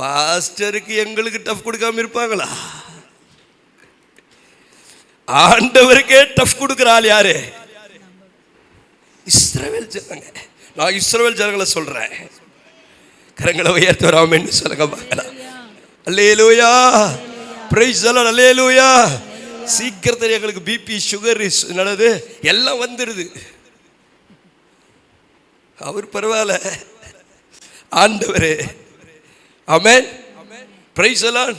பாஸ்டருக்கு எங்களுக்கு டஃப் கொடுக்காம இருப்பாங்களா? ஆண்டவருக்கே டஃப் கொடுக்குற ஆள் யாரு? இஸ்ரவேல் ஜனங்க. நான் இஸ்ரவேல் ஜனங்களை சொல்றேன். கரங்களை உயர்த்தி வராமன்னு சொல்லுங்க பார்க்கலாம் அல்லேலூயா. பிரைஸ் எல்லாம் அல்லேலூயா. சீக்கிரத்தில் எங்களுக்கு பிபி சுகர் நல்லது எல்லாம் வந்துடுது அவர் பரவாயில்ல. ஆண்டவர். அமேன் பிரைஸ் எல்லாம்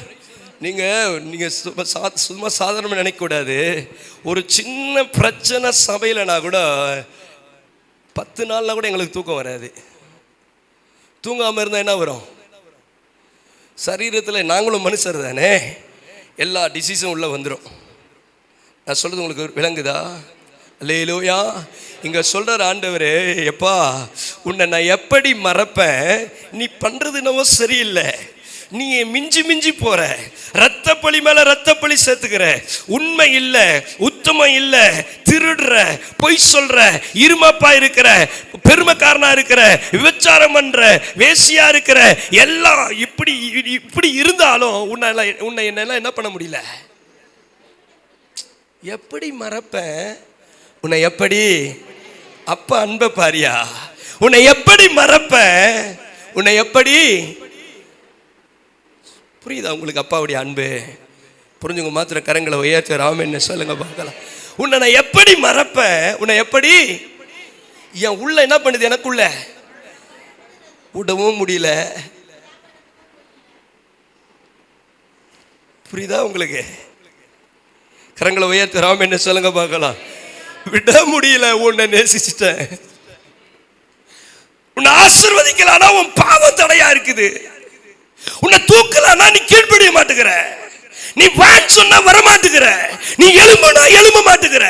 நீங்கள் நீங்கள் சும்மா சா சும்மா சாதாரணமாக நினைக்கக்கூடாது. ஒரு சின்ன பிரச்சனை சபையிலனா கூட பத்து நாளில் கூட எங்களுக்கு தூக்கம் வராது. தூங்காமல் இருந்தால் என்ன வரும்? சரீரத்தில் நாங்களும் மனுஷர் தானே. எல்லா டிசீஸும் உள்ளே வந்துடும் நான் சொல்கிறது உங்களுக்கு விளங்குதா? லேலோயா இங்கே சொல்கிற ஆண்டவரே எப்பா உன்னை நான் எப்படி மறப்பேன்? நீ பண்ணுறது என்னவோ சரியில்லை. நீ மிஞ்சி மிஞ்சி போற. ரத்தப்பழி மேல ரத்தப்பழி சேர்த்துக்கிற. உண்மை இல்ல உத்தமம் இல்ல. திருடுற பொய் சொல்ற இருமாப்பா இருக்கிற பெருமைக்காரனா இருக்கிற விபச்சாரம் பண்ற வேசியா இருக்கிற எல்லாம் இப்படி இப்படி இருந்தாலும் உன்னை உன்னை என்னெல்லாம் என்ன பண்ண முடியல? எப்படி மறப்பேன்? உன்னை எப்படி அப்பா அன்பை பாரியா? உன்னை எப்படி மறப்ப? உன்னை எப்படி? புரியுதா உங்களுக்கு அப்பாவுடைய அன்பு? புரிஞ்சுங்க மாத்திர கரங்களை உயர்த்த ராமன் சொல்லுங்க பார்க்கலாம். உன்னை நான் எப்படி மறப்ப? உன்னை எப்படி? என் உள்ள என்ன பண்ணுது எனக்குள்ள? விடவும் முடியல. புரியுதா உங்களுக்கு? கரங்களை உயர்த்த ராமன் என்ன சொல்லுங்க பார்க்கலாம். விட முடியல உன்னை நேசிச்சிட்டேன். உன்னை ஆசிர்வதிக்கலானா உன் பாவம் தடையா இருக்குது. உன்னை தூக்கலானா நீ கீழ்ப்படிய மாட்டுகிற. நீ வான் சொன்னா வர மாட்டுகிற நீ எலும்புனா எலும்ப மாட்டுகிற.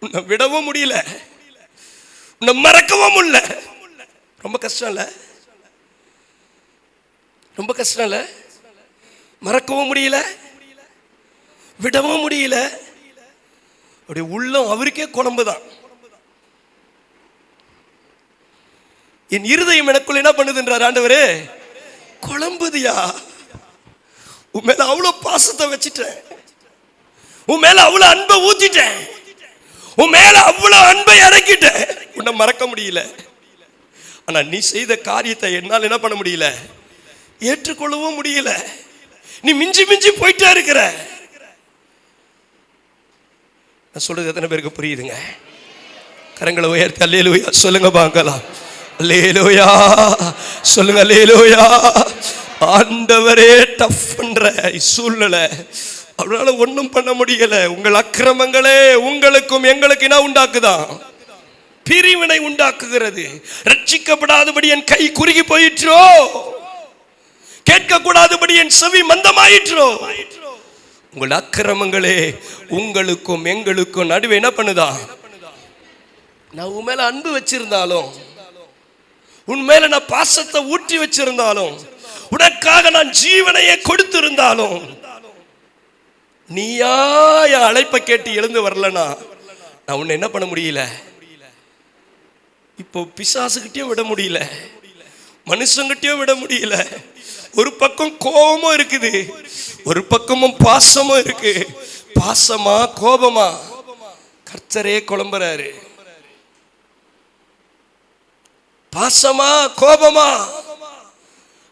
உன்னை விடவும் முடியல. உன்னை மறக்கவும் முடியல. ரொம்ப கஷ்டம் இல்ல? ரொம்ப கஷ்டம் இல்ல? மறக்கவும் முடியல? விடவும் முடியல? அப்படி உள்ளம் அவருக்கே குழம்பு தான் என் இருதயம் எனக்குள்ள என்ன பண்ணுதுன்றார் ஆண்டவரே? குழம்புதியா? உன் மேல அவ்வளவு பாசத்தை வச்சுட்டேன். உன் மேல அவ்வளவு அன்பை ஊத்திட்டேன். உன் மேல அவ்வளவு அன்பை இறக்கிட்டேன். உன்னை மறக்க முடியல. ஆனா நீ செய்த காரியத்தை என்னால் என்ன பண்ண முடியல? ஏற்றுக்கொள்ளவும் முடியல. நீ மிஞ்சி மிஞ்சி போயிட்டே இருக்கிற. நான் சொல்கிறது எத்தனை பேருக்கு புரியுதுங்க? கரங்களை உயர்த்தி அல்லேலூயா. சொல்லுங்க பாங்கலாம் அல்லேலூயா. சொல்லுங்க அல்லேலூயா. ஆண்டவரே டஃப் பண்ற சூழ்நிலை. அவரால ஒன்றும் பண்ண முடியல. உங்கள் அக்கிரமங்களே உங்களுக்கும் எங்களுக்கு என்ன உண்டாக்குதான் பிரிவினை உண்டாக்குகிறது. ரட்சிக்கப்படாதபடி என் கை குறுகி போயிற்றோ? கேட்கக்கூடாதபடி என் செவி மந்தமாயிற்றோ? உங்கள் அக்கிரமங்களே உங்களுக்கும் எங்களுக்கும் நடுவே என்ன பண்ணுதா? நான் உன் மேல அன்பு வச்சிருந்தாலும் உன் மேல நான் பாசத்தை ஊற்றி வச்சிருந்தாலும் உனக்காக நான் ஜீவனையே கொடுத்திருந்தாலும் நீயா அழைப்பை கேட்டு எழுந்து வரலனா நான் உன்னை என்ன பண்ண முடியல? இப்போ பிசாசுகிட்டயும் விட முடியல. மனுஷங்கிட்டயும் விட முடியல. ஒரு பக்கம் கோபமும் இருக்குது. ஒரு பக்கமும் பாசமும் இருக்கு. பாசமா கோபமா? கர்த்தரே குழம்புறாரு. பாசமா கோபமா?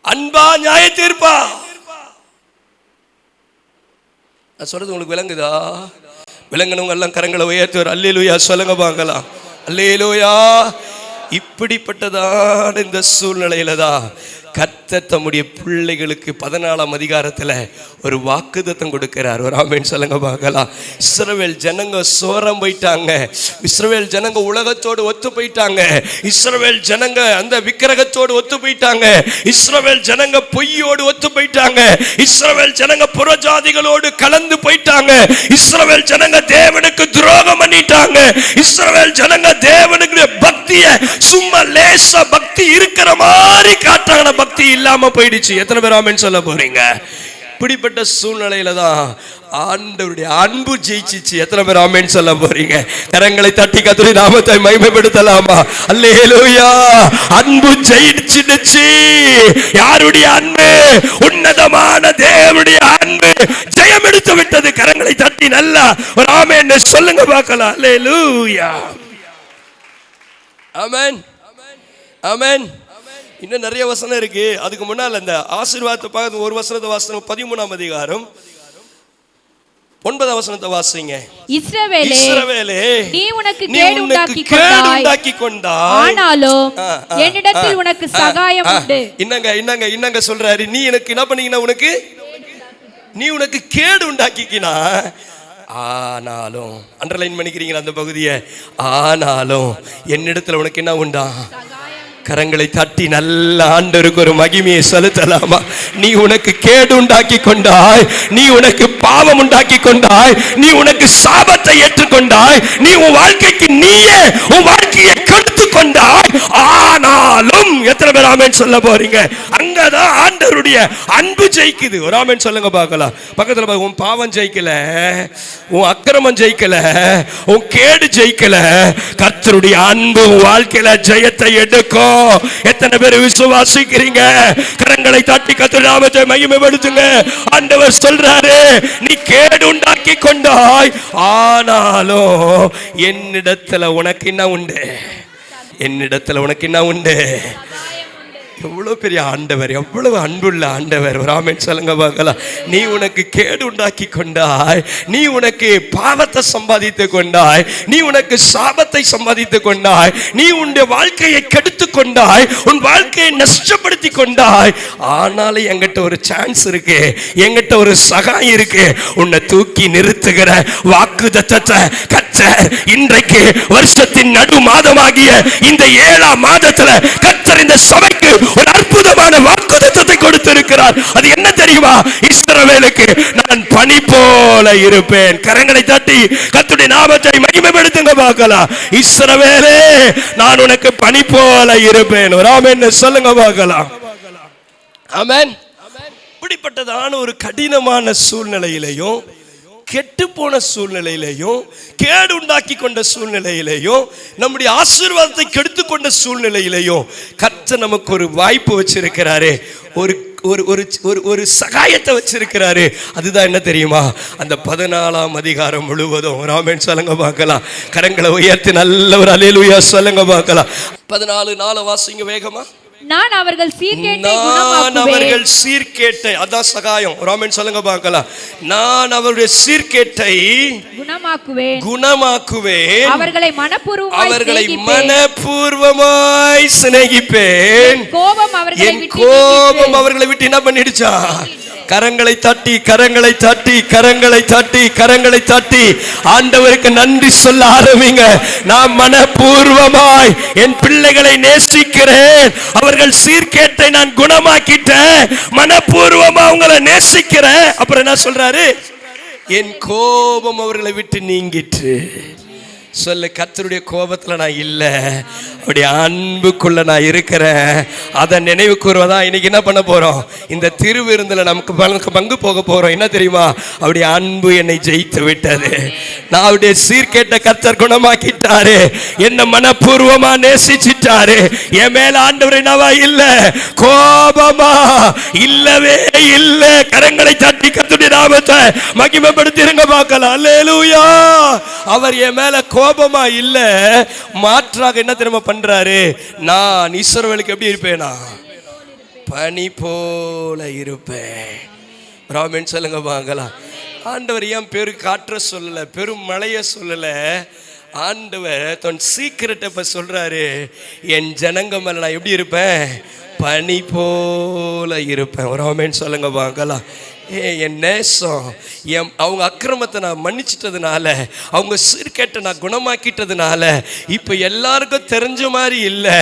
அன்பா நியாய தீர்ப்பா? நான் சொல்றது உங்களுக்கு விளங்குதா? விளங்கினவங்க எல்லாம் கரங்களை உயர்த்துவார். அல்லேலூயா சொல்லுங்க பார்க்கலாம். அல்லேலூயா. இப்படிப்பட்டதான இந்த சூழ்நிலையில தான் கத்த தம்முடைய பிள்ளைகளுக்கு பதினாலாம் அதிகாரத்தில் ஒரு வாக்குதத்தம் கொடுக்கிறார். ஒரு ஆமேன் சொல்லுங்க பார்க்கலாம். இஸ்ரவேல் ஜனங்க சோரம் போயிட்டாங்க. இஸ்ரவேல் ஜனங்க உலகத்தோடு ஒத்து போயிட்டாங்க. இஸ்ரவேல் ஜனங்க அந்த விக்கிரகத்தோடு ஒத்து போயிட்டாங்க. இஸ்ரவேல் ஜனங்க பொய்யோடு ஒத்து போயிட்டாங்க. இஸ்ரவேல் ஜனங்க புறஜாதிகளோடு கலந்து போயிட்டாங்க. இஸ்ரவேல் ஜனங்க தேவனுக்கு துரோகம் பண்ணிட்டாங்க. இஸ்ரவேல் ஜனங்க தேவனுக்கு பக்திய பக்தி இருக்கிற மாதிரி காட்டான பக்தி இல்லாம போயிடுச்சு. எத்தனை பேர் ஆமன் சொல்ல போறீங்க? இப்படிப்பட்ட சூழ்நிலையில தான் ஆண்டவருடைய அன்பு ஜெயிச்சிச்சு. எத்தனை பேர் ஆமேன்னு சொல்ல போறீங்க? கரங்களை தட்டி கத்துரி நாமத்தை மகிமைப்படுத்தலாமா? அல்லேலூயா! அன்பு ஜெயிச்சிடுச்சு. யாருடைய அன்பு? உன்னதமான தேவனுடைய அன்பு. ஜெயம் எடுத்து விட்டது. கரங்களை தட்டி நல்லா ஒரு ஆமேன்னு சொல்லுங்க பார்க்கலாம். அல்லேலூயா! ஆமேன். ஆமென். இன்னும் நிறைய வசனம் இருக்கு. அதுக்கு முன்னால் அந்த ஆசீர்வாதத்தை பார்த்து ஒரு வசனத்தை வாசனம் பதிமூணாம் அதிகாரம். ஒன்பதாம் வசனத்தை வாசிங்க. இஸ்ரவேலே இஸ்ரவேலே நீ உனக்கு கேடு உண்டாக்கி கொண்டாய். உண்டாக்கி கொண்டாய். ஆனாலும் என்னிடத்தில் உனக்கு சகாயம். உண்டு. என்னங்க என்னங்க என்னங்க சொல்றாரு. நீ எனக்கு என்ன பண்ணீங்கன்னா உனக்கு? நீ உனக்கு கேடு உண்டாக்கிக்கினா. ஆனாலும் அண்டர்லைன் பண்ணிக்கிறீங்களா அந்த பகுதியை? ஆனாலும் என்னிடத்துல உனக்கு என்ன உண்டா? கரங்களை தட்டி நல்ல ஆண்டருக்கு ஒரு மகிமையை செலுத்தலாமா? நீ உனக்கு கேடு உண்டாக்கி கொண்டாய். நீ உனக்கு பாவம் உண்டாக்கி கொண்டாய். நீ உனக்கு சாபத்தை ஏற்றுக்கொண்டாய். நீ உன் வாழ்க்கைக்கு நீயே உன் வாழ்க்கையை கெடுத்து கொண்டாய் ஆனாலும் எத்தனை பேர் ஆமேன் சொல்ல போறீங்க? அங்கதான் ஆண்டருடைய அன்பு ஜெயிக்குது. ஒரு ஆமேன் சொல்லுங்க பார்க்கலாம். பக்கத்துல உன் பாவம் ஜெயிக்கல உன் அக்கிரமம் ஜெயிக்கல உன் கேடு ஜெயிக்கல. கர்த்தருடைய அன்பு உன் வாழ்க்கையில ஜெயத்தை எடுக்கும். எத்தனை பேர் விசுவாசிக்கிறீங்க? கரங்களை தட்டி கர்த்தருடைய நாமத்தை மகிமைப்படுத்துங்க. ஆண்டவர் சொல்றாரு நீ கேடு உண்டாக்கி கொண்டாய். ஆனாலும் என்னிடத்துல உனக்கு என்ன உண்டு? என்னிடத்துல உனக்கு என்ன உண்டு? எவ்வளவு பெரிய ஆண்டவர் எவ்வளவு அன்புள்ள ஆண்டவர். ராமன் சொல்லுங்க பார்க்கலாம். நீ உனக்கு கேடு உண்டாக்கி கொண்டாய். நீ உனக்கு பாவத்தை சம்பாதித்து கொண்டாய். நீ உனக்கு சாபத்தை சம்பாதித்து கொண்டாய். நீ உன்னுடைய வாழ்க்கையை கெடுத்து கொண்டாய் உன் வாழ்க்கையை நஷ்டப்படுத்தி கொண்டாய் ஆனாலும் எங்கிட்ட ஒரு சான்ஸ் இருக்கு எங்கிட்ட ஒரு சகாயம் இருக்கு. உன்னை தூக்கி நிறுத்துகிற வாக்கு தத்தத்தை இன்றைக்கு வருஷத்தின் நடு மாதமாகிய இந்த ஏழாம் மாதத்துல கத்தர் இந்த சபைக்கு ஒரு அற்புதமான வாக்குத்தத்தை கொடுத்திருக்கிறார். அது என்ன தெரியுமா? இஸ்ரவேலுக்கு நான் பனி போல இருப்பேன். கரங்களை தட்டி கத்துடைய நாமத்தை மகிமைப்படுத்துங்க பார்க்கலாம். இஸ்ரவேலே நான் உனக்கு பனி போல இருப்பேன். ஒரு ஆமென். சொல்லுங்க பார்க்கலாம். ஆமென். இப்படிப்பட்டதான ஒரு கடினமான சூழ்நிலையிலையும் கெட்டுப்போன சூழ்நிலையிலையும் கேடு உண்டாக்கி கொண்ட சூழ்நிலையிலையும் நம்முடைய ஆசீர்வாதத்தை கெடுத்து கொண்ட சூழ்நிலையிலையும் கர்த்தர் நமக்கு ஒரு வாய்ப்பு வச்சிருக்கிறாரு. ஒரு ஒரு ஒரு ஒரு ஒரு சகாயத்தை வச்சிருக்கிறாரு. அதுதான் என்ன தெரியுமா? அந்த பதினாலாம் அதிகாரம் முழுவதும் ராமன் சொல்லுங்க பார்க்கலாம். கரங்களை உயர்த்தி நல்ல ஒரு அலையிலுயா சொல்லுங்க பார்க்கலாம். பதினாலு நாலு வாசிங்க வேகமா. நான் அவர்கள் சீர்கேட்டை நான் அவர்கள் சீர்கேட்டை அதான் சகாயம். ராமன் சொல்லுங்க பார்க்கலாம். நான் அவருடைய சீர்கேட்டை குணமாக்குவேன். குணமாக்குவேன். அவர்களை மனப்பூர்வமாய் அவர்களை. மனப்பூர்வமாய் சிநேகிப்பேன். கோபம் அவர்களை கோபம். அவர்களை விட்டு என்ன பண்ணிடுச்சா? கரங்களை தட்டி கரங்களை தட்டி கரங்களை தட்டி கரங்களை தட்டி. ஆண்டவருக்கு நன்றி சொல்ல ஆரம்பிங்க. நான் மனப்பூர்வமாய் என் பிள்ளைகளை நேசிக்கிறேன். அவர்கள் சீர்கேட்டை நான் குணமாக்கிட்டேன். மனப்பூர்வமா அவங்களை நேசிக்கிறேன். அப்புறம் என்ன சொல்றாரு? என் கோபம் அவர்களை விட்டு நீங்கிற்று. சொல்லு கத்தருடைய கோபத்துல நான் இல்லை. அப்படியே அன்புக்குள்ள நான் இருக்கிறேன். அதை நினைவு கூறுவதா இன்னைக்கு என்ன பண்ண போறோம்? இந்த திருவிருந்துல நமக்கு பங்கு பங்கு போக போறோம். என்ன தெரியுமா? அப்படி அன்பு என்னை ஜெயித்து விட்டது. நான் அவருடைய சீர்கேட்ட கத்தர் குணமாக்கிட்டாரு. என்ன மனப்பூர்வமா நேசிச்சிட்டாரு. என் மேல ஆண்டவர் என்னவா இல்ல? கோபமா? இல்லவே இல்லை. கரங்களை தட்டி கத்துடைய நாமத்தை மகிமைப்படுத்திருங்க பார்க்கலாம். அல்லேலூயா. அவர் என் மேல கோபமா இல்ல மாற்றாக என்ன தெரியுமா பண்றாரு? நான் ஈஸ்வரவேலுக்கு எப்படி இருப்பேனா? பனி போல இருப்பேன். ராமன் சொல்லுங்க வாங்கலாம் ஆண்டவர் ஏன் பெரு காற்ற சொல்லல பெரும் மழைய சொல்லல? ஆண்டவர் தன் சீக்கிரட்டை இப்ப சொல்றாரு என் ஜனங்க மேல நான் எப்படி இருப்பேன்? பனி போல இருப்பேன். ராமன் சொல்லுங்க வாங்கலாம் ஏ என் நேசம். என் அவங்க அக்கிரமத்தை நான் மன்னிச்சிட்டதுனால அவங்க சீர்கேட்டை நான் குணமாக்கிட்டதுனால இப்போ எல்லாருக்கும் தெரிஞ்ச மாதிரி இல்லை.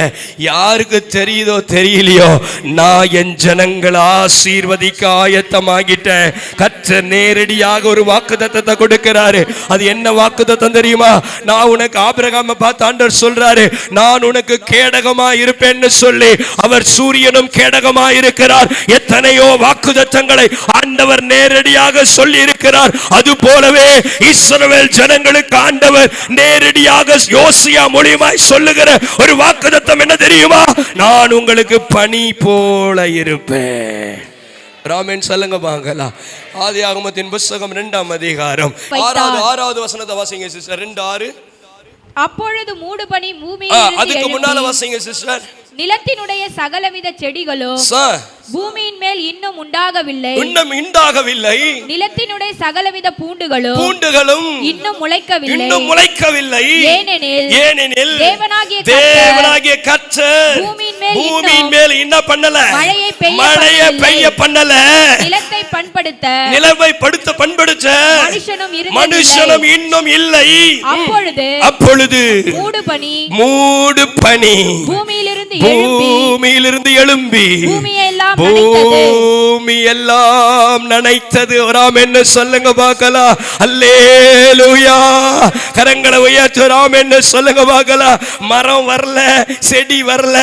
யாருக்கு தெரியுதோ தெரியலையோ நான் என் ஜனங்களை ஆசீர்வதிக்க ஆயத்தமாகிட்டேன். கற்ற நேரடியாக ஒரு வாக்குத்தத்தத்தை கொடுக்கிறாரு. அது என்ன வாக்குத்தத்தம் தெரியுமா? நான் உனக்கு ஆபிரகாம பார்த்து ஆண்டவர் சொல்றாரு. நான் உனக்கு கேடகமா இருப்பேன்னு சொல்லி அவர் சூரியனும் கேடகமா இருக்கிறார் எத்தனையோ வாக்குதத்தங்களை ஆண்டவர் ஆண்டவர் நேரடியாக சொல்லி இருக்கிறார் அது போலவே இஸ்ரவேல் ஜனங்களுக்கு ஆண்டவர் நேரடியாக யோசியா மூலியமாய் சொல்லுகிற ஒரு வாக்குத்தத்தம் என்ன தெரியுமா? நான் உங்களுக்கு பனி போல இருப்பேன். ராமேன் சொல்லுங்க வாங்கலாம். ஆதி ஆகமத்தின் புஸ்தகம் ரெண்டாம் அதிகாரம். ஆறாவது ஆறாவது வசனத்தை வாசிங்க சிஸ்டர். ரெண்டு ஆறு. அப்பொழுது மூடு பனி ஆ, பூமியில் அதுக்கு முன்னால வாசிங்க சிஸ்டர் நிலத்தினுடைய சகலவித செடிகளும் பூமியின் மேல் இன்னும் உண்டாகவில்லை. இன்னும் உண்டாகவில்லை நிலத்தினுடைய சகலவித பூண்டுகளும் பூண்டுகளும் இன்னும் முளைக்கவில்லை. இன்னும் முளைக்கவில்லை. ஏனெனில் ஏனெனில் தேவனாகிய தேவனாகிய கர்த்தர் பூமியின் மேல் பூமியின் மேல் என்ன பண்ணல? மழையை பெய்ய மழையை பண்ணவில்லை. பெய்ய பண்ணல. நிலத்தை பண்படுத்த. நிலவை படுத்த பண்படுத்த மனுஷனும். மனுஷனும் இன்னும் இல்லை. அப்பொழுது அப்பொழுது மூடு பனி மூடு பனி பூமியிலிருந்து எழும்பி. பூமியிலிருந்து எழும்பி. பூமி எல்லாம் நனைத்தது. ராம் என்ன சொல்லுங்க பார்க்கலாம். அல்லேலூயா. கரங்களை உயர்த்து ராம் என்ன சொல்லுங்க பார்க்கலாம். மரம் வரல செடி வரல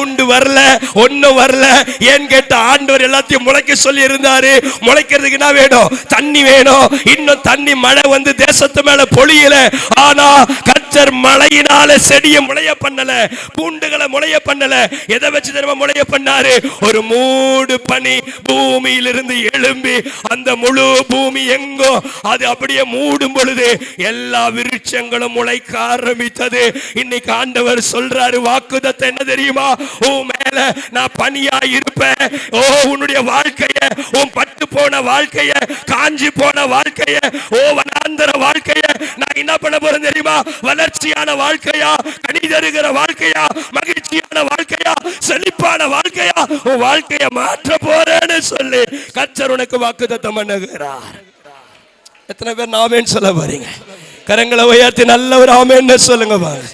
பூண்டு வரல ஒண்ணும் வரல. ஏன் கேட்ட ஆண்டவர் எல்லாத்தையும் முளைக்க சொல்லி இருந்தாரு முளைக்கிறதுக்கு என்ன வேணும்? தண்ணி வேணும். இன்னும் தண்ணி மழை வந்து தேசத்து மேல பொழியல. ஆனா கச்சர் மழையினால செடியை முளைய பண்ணல பூண்டுகளை முளைய பண்ணல. எதை வச்சு தெரியுமா முளைய பண்ணாரு? ஒரு மூடு பனி பூமியிலிருந்து எழும்பி அந்த முழு பூமி எங்கோ அது அப்படியே மூடும் பொழுது எல்லா விருட்சங்களும் முளைக்க ஆரம்பித்தது. இன்னைக்கு ஆண்டவர் சொல்றாரு வாக்குதத்தை என்ன தெரியுமா? உன் மேல நான் பனியா இருப்பேன். ஓ உன்னுடைய வாழ்க்கைய உன் பட்டு போன வாழ்க்கைய காஞ்சி போன வாழ்க்கைய ஓ வனாந்தர வாழ்க்கைய நான் என்ன பண்ண போறேன் தெரியுமா? வளர்ச்சியான வாழ்க்கையா கனி தருகிற வாழ்க்கையா மகிழ்ச்சியான வாழ்க்கையா செழிப்பான வாழ்க்கையா உன் வாழ்க்கைய மாற்ற போறேன்னு சொல்லி கச்சர் உனக்கு வாக்குத்தத்தம் பண்ணுகிறார். எத்தனை பேர் நாமேன்னு சொல்ல போறீங்க? கரங்களை உயர்த்தி நல்ல ஒரு ஆமேன்னு சொல்லுங்க பாரு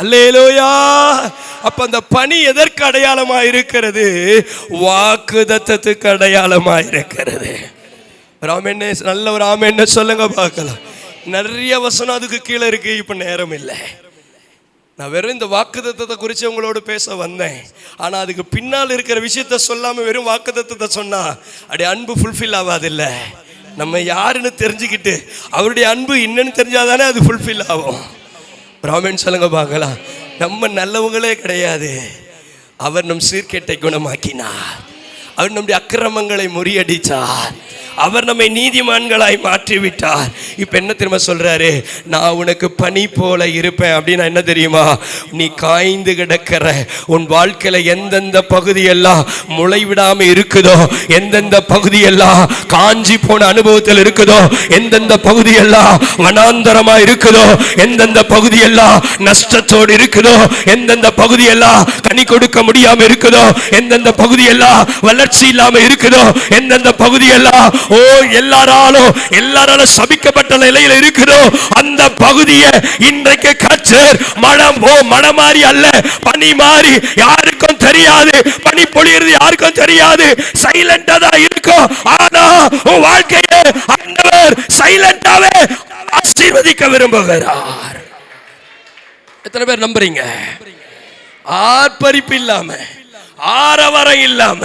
அல்லேலோயா. அப்ப அந்த பணி எதற்கு அடையாளமா இருக்கிறது? வாக்குதத்தத்துக்கு அடையாளமா இருக்கிறது. ராமேன்னு நல்ல ஒரு ஆமேன்னு சொல்லுங்க பார்க்கலாம். நிறைய வசனம் அதுக்கு கீழே இருக்கு இப்ப நேரம் இல்லை. நான் வெறும் இந்த வாக்குத்தத்தத்தை குறித்து உங்களோடு பேச வந்தேன். ஆனால் அதுக்கு பின்னால் இருக்கிற விஷயத்த சொல்லாமல் வெறும் வாக்குத்தத்தத்தை சொன்னால் அப்படி அன்பு ஃபுல்ஃபில் ஆகாதில்ல நம்ம யாருன்னு தெரிஞ்சுக்கிட்டு அவருடைய அன்பு என்னன்னு தெரிஞ்சாதானே அது ஃபுல்ஃபில் ஆகும். பிராமின் சொல்லுங்க பார்க்கலாம். நம்ம நல்லவங்களே கிடையாது. அவர் நம் சீர்கேட்டை குணமாக்கினார். அவர் நம்முடைய அக்கிரமங்களை முறியடித்தார் அவர் நம்மை நீதிமான்களாய் மாற்றி விட்டார் என்ன திரும்ப சொல்றாரு? நான் உனக்கு பனி போல இருப்பேன். அப்படின்னா என்ன தெரியுமா? நீ காய்ந்து கிடக்கிற. உன் வாழ்க்கையில எந்தெந்த பகுதியெல்லாம் முளை விடாம இருக்குதோ எந்தெந்த பகுதியெல்லாம் காஞ்சி போன அனுபவத்தில் இருக்குதோ எந்தெந்த பகுதியெல்லாம் வனாந்தரமா இருக்குதோ எந்தெந்த பகுதியெல்லாம் நஷ்டத்தோடு இருக்குதோ எந்தெந்த பகுதியெல்லாம் கனி கொடுக்க முடியாம இருக்குதோ எந்தெந்த பகுதியெல்லாம் வளர்ச்சி இல்லாம இருக்குதோ எந்தெந்த பகுதியெல்லாம் ஓ எல்லாராலும் எல்லாராலும் சபிக்கப்பட்ட நிலையில இருக்கிறோம். அந்த பகுதியை இன்றைக்கு கச்சர் மனம் ஓ மனம் மாறி அல்ல. பனி மாறி யாருக்கும் தெரியாது. பனி பொழியிறது யாருக்கும் தெரியாது. சைலண்டா தான் இருக்கும். ஆனா உன் வாழ்க்கையை ஆண்டவர் சைலண்டாவே ஆசீர்வதிக்க விரும்புகிறார். எத்தனை பேர் நம்புறீங்க? ஆர்ப்பரிப்பு இல்லாம ஆரவரம் இல்லாம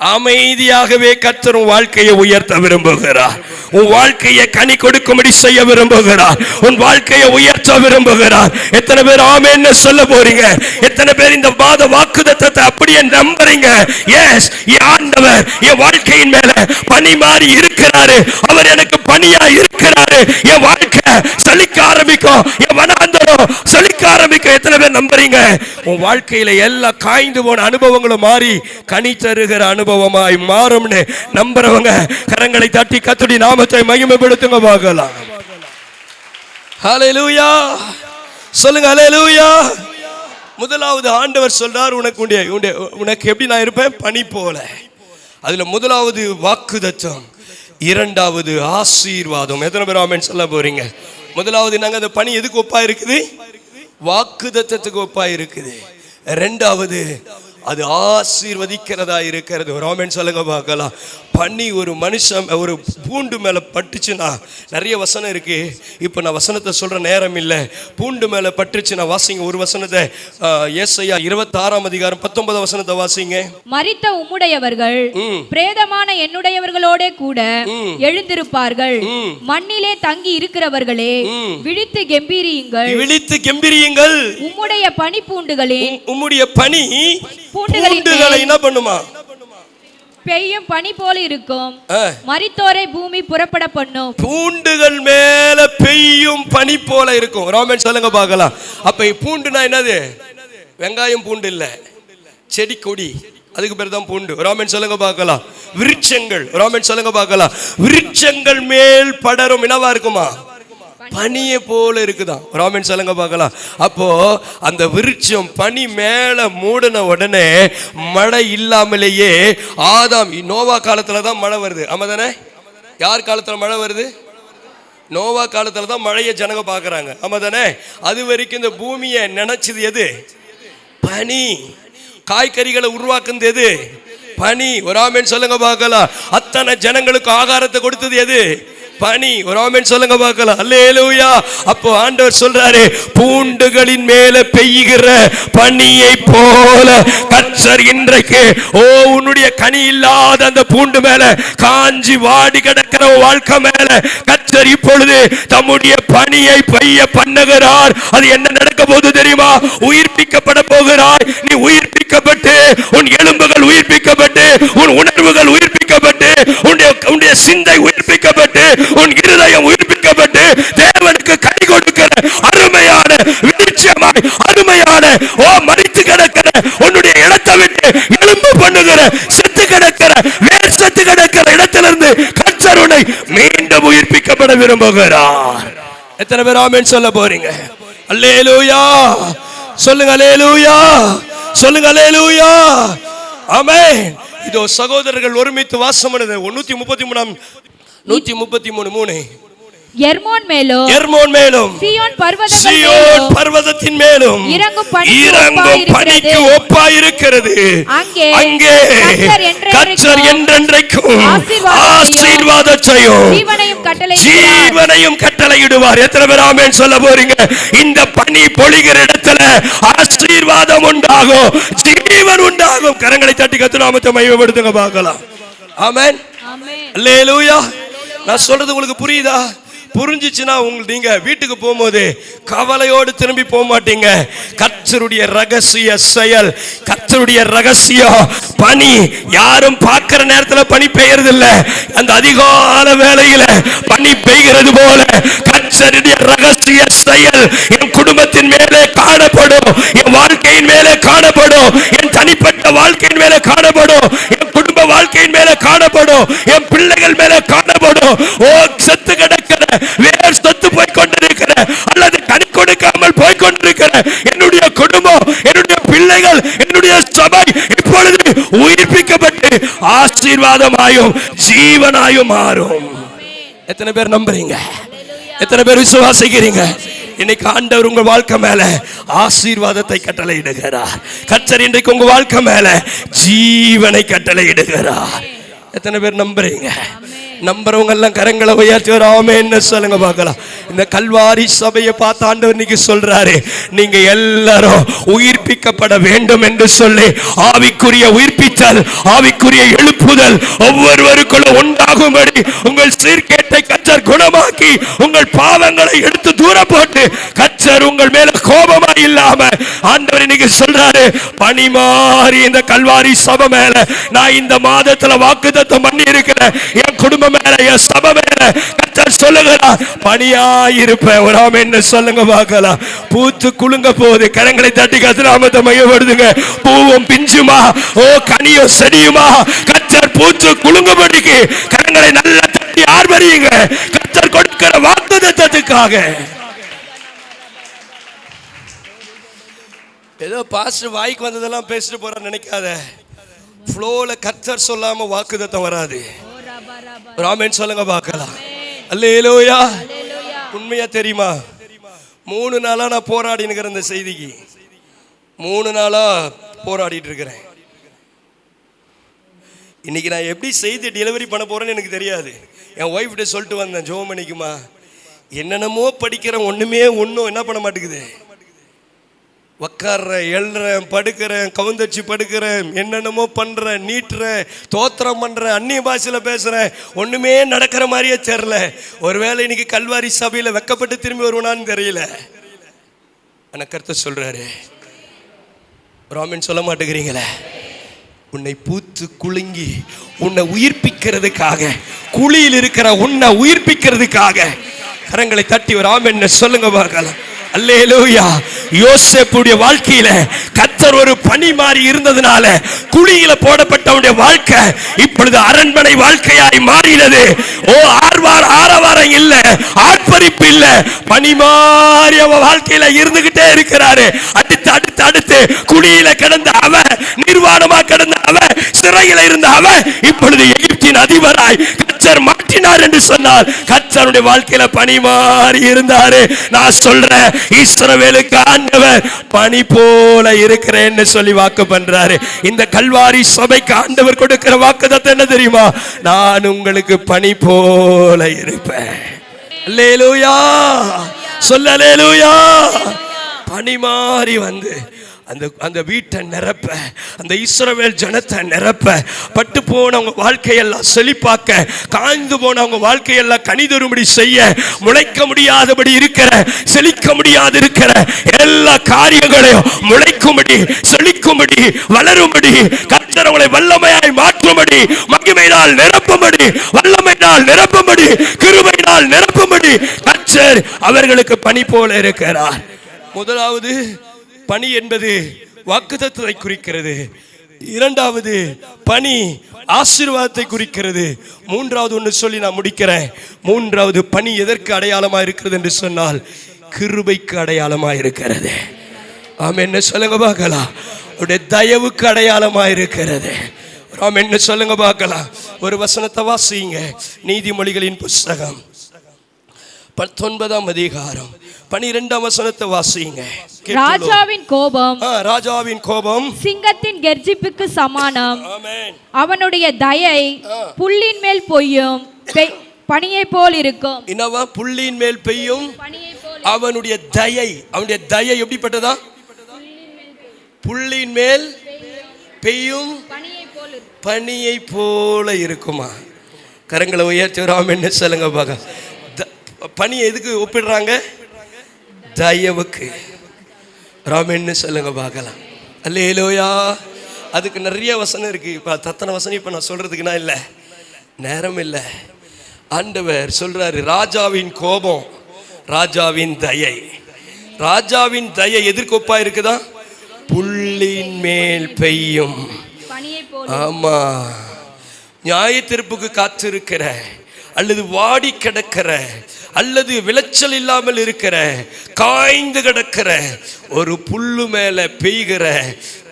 அமைதியாகவே கர்த்தர் உன் வாழ்க்கையை உயர்த்த விரும்புகிறார் உன் வாழ்க்கையை கனி கொடுக்கும்படி செய்ய விரும்புகிறார் உன் வாழ்க்கையை உயர்த்த விரும்புகிறார் எத்தனை பேர் ஆமேன்னு சொல்ல போறீங்க? எத்தனை பேர் இந்த மாத வாக்குதத்தத்தை அப்படியே நம்புறீங்க? எஸ் ஆண்டவர் என் வாழ்க்கையின் மேல பனி மாறி இருக்கிறாரு. அவர் எனக்கு பணியா இருக்கிறாரு. என் வாழ்க்கை சலிக்க ஆரம்பிக்கும். என் வனாந்தரம் செழிக்க ஆரம்பிக்கும். எத்தனை பேர் நம்புறீங்க? உன் வாழ்க்கையில எல்லா காய்ந்து போன அனுபவங்களும் மாறி கனி தருகிற அனுபவமாய் மாறும்னு நம்புறவங்க கரங்களை தட்டி கத்துடி நாமத்தை மகிமைப்படுத்துங்க பார்க்கலாம் ஹalleluya. சொல்லுங்க ஹalleluya. முதலாவது ஆண்டவர் சொல்றார் உனக்கு உன்னுடைய உனக்கு எப்படி நான் இருப்பேன்? பனி போல. அதுல முதலாவது வாக்குதத்தம் இரண்டாவது ஆசீர்வாதம். எத்தனை பேர் ஆமென் சொல்ல போறீங்க? முதலாவது நாங்கள் அந்த பணி எதுக்கு ஒப்பா இருக்குது? வாக்குதத்தத்துக்கு ஒப்பா இருக்குது. ரெண்டாவது அது ஆசீர்வதிக்கிறதா இருக்கிறது. ரோமன் சொல்லுங்க பார்க்கலாம். பனி ஒரு மனுஷன் ஒரு பூண்டு மேலே பட்டுச்சுன்னா நிறைய வசனம் இருக்கு. இப்போ நான் வசனத்தை சொல்ற நேரம் இல்லை. பூண்டு மேலே பட்டுச்சுன்னா வாசிங்க. ஒரு வசனத்தை ஏசையா இருபத்தாறாம் அதிகாரம் பத்தொன்பதாம் வசனத்தை வாசிங்க. மரித்த உம்முடையவர்கள். பிரேதமான என்னுடையவர்களோட கூட எழுந்திருப்பார்கள். மண்ணிலே தங்கி இருக்கிறவர்களே விழித்து கெம்பீரியுங்கள். விழித்து கெம்பிரியுங்கள். உம்முடைய பனிப்பூண்டுகளின் உம்- உம்முடைய பனி பூண்டுகளை என்ன பண்ணுமா? பெய்யும் பனி போல இருக்கும். மரித்தோரை பூமி புறப்பட பண்ணும் பூண்டுகள் மேல பெய்யும் பனி போல இருக்கும். ரோமன் சொல்லுங்க பார்க்கலாம். அப்ப பூண்டுனா என்னது? வெங்காயம் பூண்டு இல்ல. செடி கொடி. அதுக்கு பேர் தான் பூண்டு. ரோமன் சொல்லுங்க பார்க்கலாம். விருட்சங்கள். ரோமன் சொல்லுங்க பார்க்கலாம். விருட்சங்கள் மேல் படரும். என்னவா இருக்குமா? பனியை போல இருக்குதான். ராமன் சொல்லுங்க பார்க்கலாம். அப்போ அந்த விருட்சம் பனி மேல மூடின உடனே மழை இல்லாமலேயே ஆதாம் நோவா காலத்துல தான் மழை வருது. ஆமா தானே யார் காலத்துல மழை வருது? நோவா காலத்துல தான் மழையை ஜனங்க பார்க்குறாங்க. ஆமா தானே அது வரைக்கும் இந்த பூமியை நினைச்சது எது? பனி. காய்கறிகளை உருவாக்குனது எது? பனி. ஒரு ஆமேன் சொல்லுங்க பார்க்கலாம். அத்தனை ஜனங்களுக்கு ஆகாரத்தை கொடுத்தது எது? பனி ஒரு ஆமென் சொல்லுங்க பார்க்கலாம். அல்லேலூயா. அப்போ ஆண்டவர் சொல்றாரு பூண்டுகளின் மேல பெய்கிற பனியை போல கச்சர் இன்றைக்கு ஓ உன்னுடைய கனி இல்லாத அந்த பூண்டு மேல காஞ்சி வாடி கிடக்கிற வாழ்க்கை மேல கர்த்தர் இப்பொழுது தம்முடைய பணியை பைய பண்ணுகிறார். அது என்ன நடக்க போது தெரியுமா? உயிர்ப்பிக்கப்பட போகிறாய். நீ உயிர்ப்பிக்கப்பட்டு உன் எலும்புகள் உயிர்ப்பிக்கப்பட்டு உன் உணர்வுகள் உயிர்ப்பிக்கப்பட்டு உன்னுடைய உன்னுடைய சிந்தை உயிர்ப்பிக்கப்பட்டு உன் இருதயம் உயிர்ப்பிக்கப்பட்டு தேவனுக்கு கை கொடுக்கிற அருமையான வெளிச்சமாய் அருமையான ஓ மறித்து கிடக்கிற உன்னுடைய இடத்தை விட்டு எலும்பு பண்ணுகிற செத்து கிடக்கிற உன்னை மீண்டும் உயிர்ப்பிக்கப்பட விரும்புகிறார். எத்தனை பேர் ஆமேன் சொல்ல போறீங்க? அல்லேலூயா. சொல்லுங்க அல்லேலூயா. சொல்லுங்க அல்லேலூயா. ஆமேன். இதோ சகோதரர்கள் ஒருமித்து வாசம் பண்ணுது. நூத்தி முப்பத்தி மூணாம் நூத்தி முப்பத்தி மூணு மூணு. எர்மோன் மேலும் எர்மோன் மேலும் சீயோன் பர்வதங்கள் சியோன் மேலும் பர்வதத்தின் மேலும் இறங்கும் பனிக்கு இறங்கும் அங்கே என்றென்றைக்கும் ஜீவனையும் கட்டளை ஜீவனையும் கட்டளையிடுவார். எத்தனை பேர் ஆமென் சொல்ல போறீங்க? இந்த பனி பொழிகிற இடத்துல ஆசீர்வாதம் உண்டாகும். ஜீவன் உண்டாகும். கரங்களை தட்டி கத்து நாமத்தை மையப்படுத்துங்க பார்க்கலாம். ஆமென். ஆமென். அல்லேலூயா. நான் சொல்றது உங்களுக்கு புரியுதா? புரிஞ்சிச்சுன்னா உங்களுக்கு நீங்க வீட்டுக்கு போகும்போது கவலையோடு திரும்பி போக மாட்டீங்க. கச்சருடைய ரகசிய செயல் கச்சருடைய ரகசியம் பனி யாரும் பார்க்கிற நேரத்துல பனி பெய்யறது இல்லை அந்த அதிகால வேலையில பனி பெய்கிறது போல கச்சருடைய ரகசிய செயல் என் குடும்பத்தின் மேலே காணப்படும். என் வாழ்க்கையின் மேலே காணப்படும். என் தனிப்பட்ட வாழ்க்கையின் மேலே காணப்படும். என் குடும்ப வாழ்க்கையின் மேலே காணப்படும். என் பிள்ளைகள் மேலே காணப்படும். ஓ செத்து கிட வேர் செத்து போய் கொண்டிருக்கிற அல்லது கனி கொடுக்காமல் இருக்கிற என்னுடைய குடும்பம் என்னுடைய பிள்ளைகள் என்னுடைய சபை இப்பொழுது உயிர்ப்பிக்கப்பட்டு ஆசீர்வாதமாயும் ஜீவனாயும் மாறும். எத்தனை பேர் நம்புறீங்க? எத்தனை பேர் விசுவாசிக்கிறீங்க? இன்னைக்கு ஆண்டவர் உங்க வாழ்க்கை மேல ஆசீர்வாதத்தை கட்டளையிடுகிறார். கச்சர் இன்றைக்கு உங்க வாழ்க்கை மேல ஜீவனை கட்டளையிடுகிறார். எத்தனை பேர் நம்புறீங்க? நம்புறவங்க எல்லாம் கரங்களை உயர்த்தி வராம என்ன சொல்லுங்க பார்க்கலாம். இந்த கல்வாரி சபையை பார்த்து ஆண்டவர் இன்னைக்கு சொல்றாரு நீங்க எல்லாரும் உயிர்ப்பிக்கப்பட வேண்டும் என்று சொல்லி ஆவிக்குரிய உயிர்ப்பித்தல் ஆவிக்குரிய எழுப்புதல் ஒவ்வொருவருக்குள்ள உண்டாகும்படி உங்கள் சீர்கேட்டை கச்சர் குணமாக்கி உங்கள் பாவங்களை எடுத்து தூர போட்டு கச்சர் உங்கள் மேல கோபமா இல்லாம ஆண்டவர் இன்னைக்கு சொல்றாரு பனி மாறி இந்த கல்வாரி சபை மேல நான் இந்த மாதத்துல வாக்குத்தத்தம் பண்ணி இருக்கிறேன் என் குடும்பம் மேல என் சபை மேல கர்த்தர் சொல்லுகிறார் பணியாயிருப்பேன் ஒரு ஆமென் என்று சொல்லுங்க பார்க்கலாம் பூத்து குலுங்க போகுது. கரங்களை தட்டி கத்திராமத்தை மையப்படுதுங்க பூவும் பிஞ்சுமா? ஓ கனியும் செடியுமா? கர்த்தர் பூத்து குலுங்கும்படிக்கு கரங்களை நல்லா தட்டி ஆர்வரியுங்க கர்த்தர் கொடுக்கிற வாக்குத்தத்தத்துக்காக ஏதோ பாஸ்டர் வாய்க்கு வந்ததெல்லாம் பேசிட்டு போறான்னு நினைக்காத. ஃப்ளோல கர்த்தர் சொல்லாம வாக்குதத்தம் வராது. ராமேன் சொல்லுங்க பார்க்கலாம். அல்லேலோயா. உண்மையா தெரியுமா? மூணு நாளாக நான் போராடின்னு இருக்கிற இந்த செய்திக்கு. மூணு நாளாக போராடிட்டு இருக்கிறேன். இன்றைக்கி நான் எப்படி செய்தி டெலிவரி பண்ண போகிறேன்னு எனக்கு தெரியாது. என் ஒய்ஃப்கிட்ட சொல்லிட்டு வந்தேன் ஜோமணிக்குமா என்னென்னமோ படிக்கிறேன் ஒன்றுமே ஒன்றும் என்ன பண்ண மாட்டேங்குது? உக்காடுறேன் எழுறேன் படுக்கிறேன் கவுந்தச்சு படுக்கிறேன் என்னென்னமோ பண்ணுறேன் நீட்டுறேன் தோத்திரம் பண்ணுறேன் அந்நிய பாஷையில் பேசுகிறேன் ஒன்றுமே நடக்கிற மாதிரியே தெரில ஒருவேளை இன்னைக்கு கல்வாரி சபையில் வெக்கப்பட்டு திரும்பி வருவனான்னு தெரியல. ஆனால் கருத்தை சொல்கிறாரு ராமன் சொல்ல மாட்டேங்கிறீங்களே? உன்னை பூத்து குலுங்கி உன்னை உயிர்ப்பிக்கிறதுக்காக குழியில் இருக்கிற உன்னை உயிர்ப்பிக்கிறதுக்காக கரங்களை தட்டி ஒரு ஆமென் சொல்லுங்க பார்க்கலாம். அல்லேலூயா. யோசேப்புடைய வாழ்க்கையில கத்தர் ஒரு பனி மாறி இருந்ததுனால குழியில போடப்பட்டவனுடைய வாழ்க்கை இப்பொழுது அரண்மனை வாழ்க்கையாய் மாறினது. ஓ ஆர்வார் ஆரவாரம் இல்ல ஆர்ப்பரிப்பு இல்ல. பனி மாறி அவன் வாழ்க்கையில இருந்துகிட்டே இருக்கிறாரு. அடுத்து அடுத்து அடுத்து குழியில கிடந்த அவன் நிர்வாணமா கிடந்த அவன் சிறையில இருந்த அவன் இப்பொழுது எகிப்தின் அதிபராய் கச்சர் மாட்டினார் என்று சொன்னார் கச்சருடைய வாழ்க்கையில பனி மாறி இருந்தாரு. நான் சொல்றேன் இஸ்ரவேலுக்கு ஆண்டவர் பனி போல இருக்கிறேன்னு சொல்லி வாக்கு பண்றாரு. இந்த கல்வாரி சபைக்கு ஆண்டவர் கொடுக்கிற வாக்குதத்தை என்ன தெரியுமா? நான் உங்களுக்கு பனி போல இருப்பேன். அல்லேலூயா. சொல்ல பனி மாறி வந்து அந்த அந்த வீட்டை நிரப்ப அந்த இஸ்ரவேல் ஜனத்தை நிரப்ப பட்டு போனவங்க வாழ்க்கையெல்லாம் செழிப்பாக்க காய்ந்து போனவங்க வாழ்க்கையெல்லாம் கணிதரும்படி செய்ய முளைக்க முடியாதபடி இருக்கிற செழிக்க முடியாது இருக்கிற எல்லா காரியங்களையும் முளைக்கும்படி செழிக்கும்படி வளரும்படி கர்த்தரவங்களை வல்லமையாய் மாற்றும்படி மகிமையினால் நிரப்பும்படி வல்லமையினால் நிரப்பும்படி கிருமையினால் நிரப்பும்படி கச்சர் அவர்களுக்கு பணி போல இருக்கிறார். முதலாவது பணி என்பது வாக்குதத்தை குறிக்கிறது. இரண்டாவது பணி ஆசீர்வாதத்தை குறிக்கிறது. மூன்றாவது ஒன்று சொல்லி நான் முடிக்கிறேன். மூன்றாவது பணி எதற்கு அடையாளமாக இருக்கிறது என்று சொன்னால் கிருபைக்கு அடையாளமாக இருக்கிறது. ஆம் என்ன சொல்லுங்க பார்க்கலாம் அவருடைய தயவுக்கு அடையாளமாக இருக்கிறது. ஆம் என்ன சொல்லுங்க பார்க்கலாம் ஒரு வசனத்தை வாசிங்க. நீதிமொழிகளின் புஸ்தகம். பத்தொன்பதாம் அதிகாரம். பனிரெண்டாம் வசனத்தை வாசிங்க. ராஜாவின் கோபம் ராஜாவின் கோபம். சிங்கத்தின் கெர்ஜிப்புக்கு சமானம். அவனுடைய தயை புல்லின் மேல் பொய்யும் பெய்- பனியைப் போல் இருக்கும். என்னவா? புள்ளியின் மேல் பெய்யும் அவனுடைய தயை அவனுடைய தயை எப்படிப்பட்டதா? புள்ளின் மேல் பெய்யும் பனியைப் போல் இருக்கும். பனியை போல இருக்குமா? கரங்களை உயர்த்தி ராம் என்ன சொல்லுங்க பாக்க பனி எதுக்கு ஒப்பிடுறாங்க? தயவுக்கு. ராம் என்ன சொல்லுங்க பார்க்கலாம். அல்லேலோயா. அதுக்கு நிறைய வசனம் இருக்கு. இப்போ தத்தனை வசனம் இப்போ நான் சொல்றதுக்கு நான் இல்லை. நேரம் இல்லை. ஆண்டவர் சொல்றாரு ராஜாவின் கோபம் ராஜாவின் தயை. ராஜாவின் தயை எதிர்கொப்பா இருக்குதா? புல்லின் மேல் பெய்யும். ஆமா. நியாய தீர்ப்புக்கு காத்திருக்கிற அல்லது வாடி கிடக்கிற அல்லது விளைச்சல் இல்லாமல் இருக்கிற காய்ந்து கிடக்கிற ஒரு புல்லு மேல பெய்கிற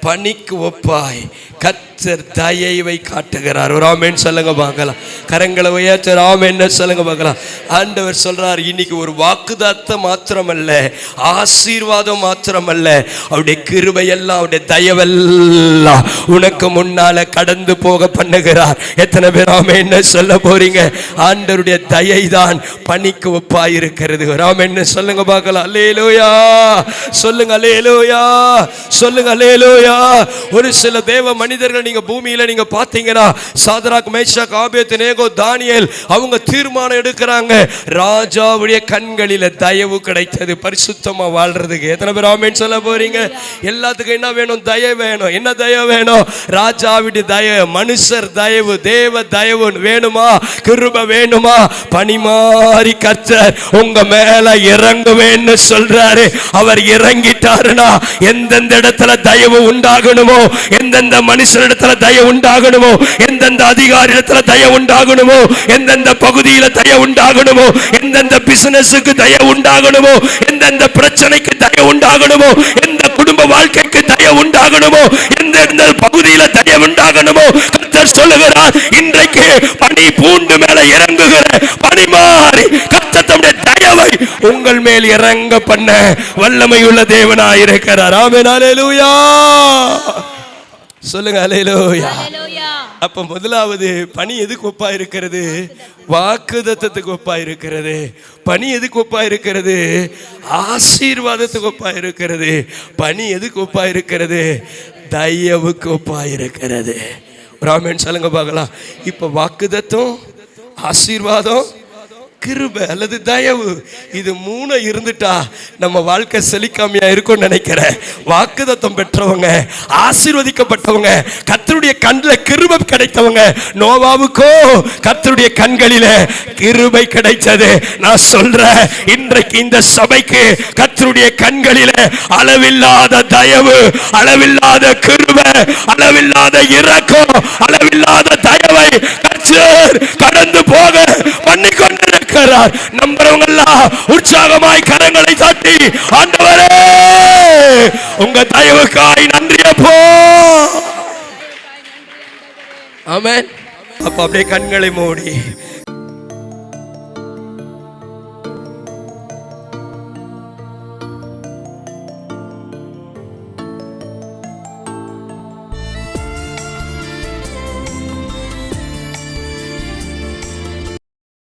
பணிக்கு ஒப்பாய். கத்தர் தயவை காட்டுகிறார். ஒரு ஆமேன் சொல்லுங்க பார்க்கலாம். கரங்களை உயர்த்தர் ஆமேன்னு சொல்லுங்க பார்க்கலாம். ஆண்டவர் சொல்றார் இன்னைக்கு ஒரு வாக்குதாத்த மாத்திரமல்ல ஆசீர்வாதம் மாத்திரமல்ல. அவருடைய கிருபையெல்லாம் அவருடைய தயவெல்லாம் உனக்கு முன்னால கடந்து போக பண்ணுகிறார். எத்தனை பேர் ஆமேன்னு சொல்ல போறீங்க? ஆண்டவருடைய தயை தான் பணிக்கு ஒப்பாய் இருக்கிறது ராமேன்னு சொல்லுங்க பார்க்கலாம். அல்லேலோயா. சொல்லுங்க அல்லேலோயா. சொல்லுங்க அல்லேலோயா. ஒரு சில தேவ மனிதர்கள் நீங்க பூமியில நீங்க பாத்தீங்கன்னா சாதராக் மேஷாக் ஆபேத் நேகோ தானியேல் அவங்க தீர்மானம் எடுக்கிறாங்க. ராஜாவுடைய கண்களில தயவு கிடைத்தது பரிசுத்தமா வாழ்றதுக்கு. எத்தனை பேர் ஆமேன் சொல்ல போறீங்க? எல்லாத்துக்கும் என்ன வேணும்? தயவு வேணும். என்ன தயவு வேணும்? ராஜாவுடைய தயவு மனுஷர் தயவு தேவ தயவு வேணுமா? கிருப வேணுமா? பனிமாறி கர்த்தர் உங்க மேல இறங்குவேன்னு சொல்றாரு. அவர் இறங்கிட்டாருன்னா எந்தெந்த இடத்துல தயவு உண்டு? உண்டாகணுமோ? எந்தெந்த மனுஷனிடத்துல தய உண்டாகணுமோ? எந்தெந்த அதிகாரி தய உண்டாகணுமோ? எந்தெந்த பகுதியில தய உண்டாகணுமோ? எந்தெந்த பிசினஸுக்கு தய உண்டாகணுமோ? எந்தெந்த பிரச்சனைக்கு தய உண்டாகணுமோ? எந்த குடும்ப வாழ்க்கைக்கு தய உண்டாகணுமோ? எந்தெந்த பகுதியில தயவு உண்டாகணுமோ? கர்த்தர் சொல்லுகிறார் இன்றைக்கு பனி பூண்டு மேல இறங்குகிற பனி மாறி கர்த்தர் தம்முடைய தயவை உங்கள் மேல் இறங்க பண்ண வல்லமையுள்ள தேவனாய் இருக்கிறார். ஆமென் ஹalleluya. சொல்லுங்க அலையிலோயா அப்ப முதலாவது பணி எதுக்கு ஒப்பா இருக்கிறது? வாக்குதத்தத்துக்கு ஒப்பா இருக்கிறது. பணி எதுக்கு ஒப்பா இருக்கிறது? ஆசீர்வாதத்துக்கு ஒப்பா இருக்கிறது. பணி எதுக்கு ஒப்பா இருக்கிறது? தயவுக்கு ஒப்பாயிருக்கிறது ராமன் சொல்லுங்க பார்க்கலாம். இப்போ வாக்குதத்தும் ஆசீர்வாதம் கிருபை அல்லது தயவு இது மூணு இருந்துட்டா நம்ம வாழ்க்கை செழிக்காமையா இருக்கும்னு நினைக்கிறேன். வாக்குதத்தம் பெற்றவங்க ஆசீர்வதிக்கப்பட்டவங்க கத்தருடைய கண்ணில் கிருபை கிடைத்தவங்க நோவாவுக்கோ கத்தருடைய கண்களில கிருபை கிடைச்சது நான் சொல்றேன் இன்றைக்கு இந்த சபைக்கு கத்தருடைய கண்களில அளவில்லாத தயவு அளவில்லாத கிருபை அளவில்லாத இறக்கம் அளவில்லாத தயவை கர்த்தர் கடந்து போக பண்ணி கொண்டிருக்கிறார் நம்புறவங்க எல்லாம் உற்சாகமாய் கரங்களை தட்டி ஆண்டவரே உங்க தயவுக்காய் நன்றியப்போ ஆமென். அப்ப அப்படியே கண்களை மூடி.